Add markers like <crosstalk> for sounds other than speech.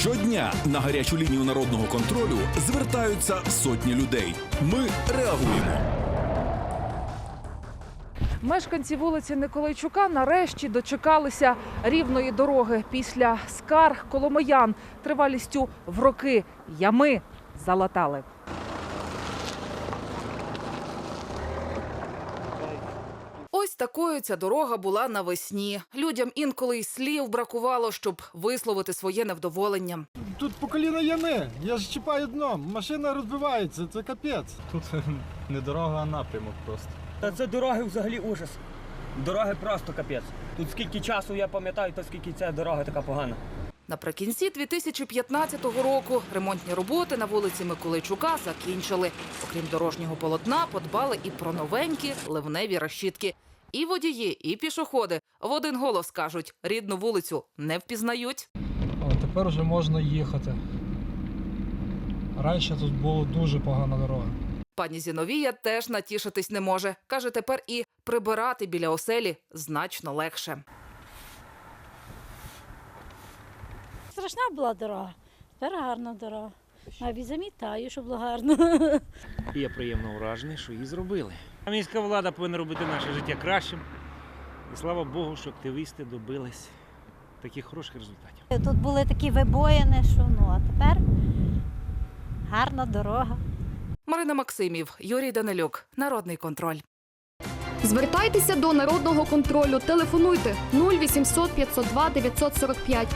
Щодня на гарячу лінію народного контролю звертаються сотні людей. Ми реагуємо. Мешканці вулиці Николайчука нарешті дочекалися рівної дороги після скарг коломиян тривалістю в роки. Ями залатали. Ось такою ця дорога була навесні. Людям інколи й слів бракувало, щоб висловити своє невдоволення. Тут по коліна ями. Я ж чіпаю дно. Машина розбивається, це капець. Тут <laughs> не дорога, а напрямок просто. Та це дороги взагалі ужас. Дороги просто капець. Тут скільки часу я пам'ятаю, то скільки ця дорога така погана. Наприкінці 2015 року ремонтні роботи на вулиці Миколайчука закінчили. Окрім дорожнього полотна, подбали і про новенькі ливневі решітки. І водії, і пішоходи в один голос кажуть, рідну вулицю не впізнають. О, тепер вже можна їхати. Раніше тут була дуже погана дорога. Пані Зіновія теж натішитись не може. Каже, тепер і прибирати біля оселі значно легше. Страшна була дорога, тепер гарна дорога. Навіть замітаю, щоб було гарно. І я приємно вражений, що її зробили. А Міська влада повинна робити наше життя кращим. І слава Богу, що активісти добились таких хороших результатів. Тут були такі вибоїни, що ну, а тепер гарна дорога. Марина Максимів, Юрій Данилюк, Народний контроль. Звертайтеся до народного контролю. Телефонуйте 0800 502 945